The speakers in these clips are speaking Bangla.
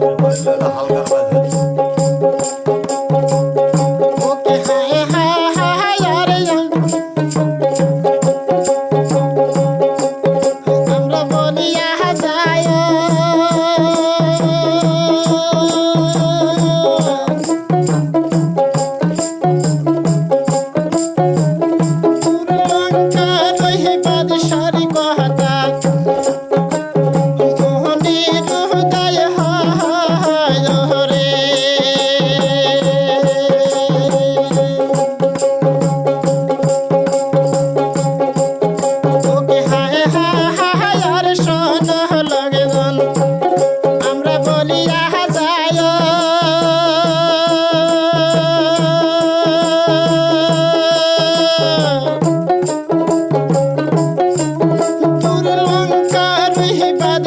这我知道好找的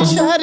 Shut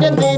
the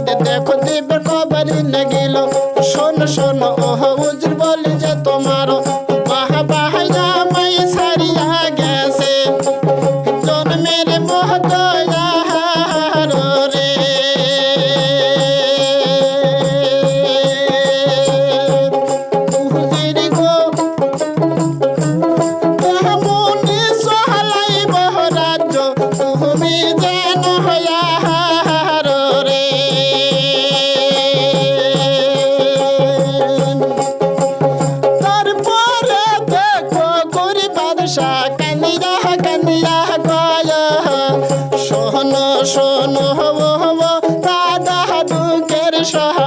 শোনো দাদা দুঃখের সহ